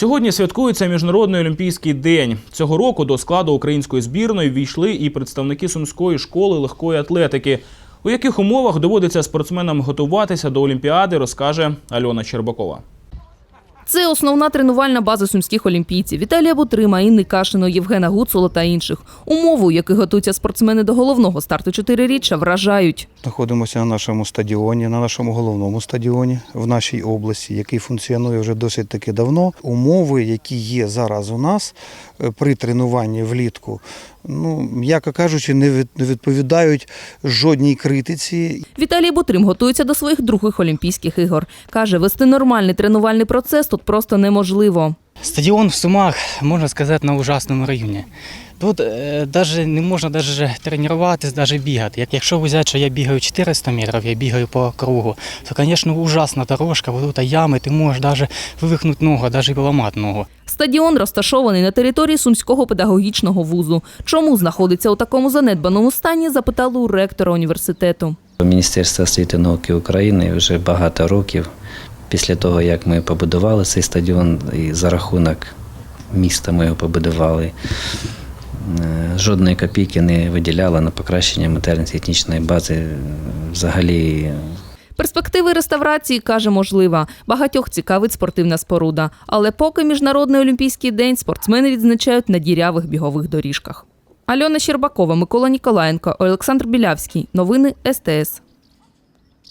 Сьогодні святкується міжнародний олімпійський день. Цього року до складу української збірної війшли і представники сумської школи легкої атлетики. У яких умовах доводиться спортсменам готуватися до олімпіади, розкаже Альона Щербакова. Це основна тренувальна база сумських олімпійців Віталія Бутрима, Інни Кашино, Євгена Гуцула та інших. Умови, у яких готуються спортсмени до головного старту чотириріччя, вражають. Знаходимося на нашому стадіоні, на нашому головному стадіоні в нашій області, який функціонує вже досить таки давно. Умови, які є зараз у нас е, при тренуванні влітку, ну м'яко кажучи, не відповідають жодній критиці. Віталій Бутрим готується до своїх других Олімпійських ігор. Каже, вести нормальний тренувальний процес тут просто неможливо. Стадіон в Сумах, можна сказати, на ужасному районі. Тут е, даже не можна даже тренуватись, даже бігати. Якщо взяти, що я бігаю 400 метрів, я бігаю по кругу, то, звісно, ужасна дорожка, бо тут ями, ти можеш даже вивихнути ногу, навіть поламати ногу. Стадіон розташований на території Сумського педагогічного вузу. Чому знаходиться у такому занедбаному стані, запитали у ректора університету. Міністерство освіти і науки України вже багато років після того, як ми побудували цей стадіон, і за рахунок міста ми його побудували. Е, Жодної копійки не виділяла на покращення матеріально-технічної бази. Взагалі Перспективи реставрації каже можлива. Багатьох цікавить спортивна споруда. Але поки міжнародний олімпійський день спортсмени відзначають на дірявих бігових доріжках. Альона Щербакова, Микола Ніколаєнко, Олександр Білявський. Новини СТС.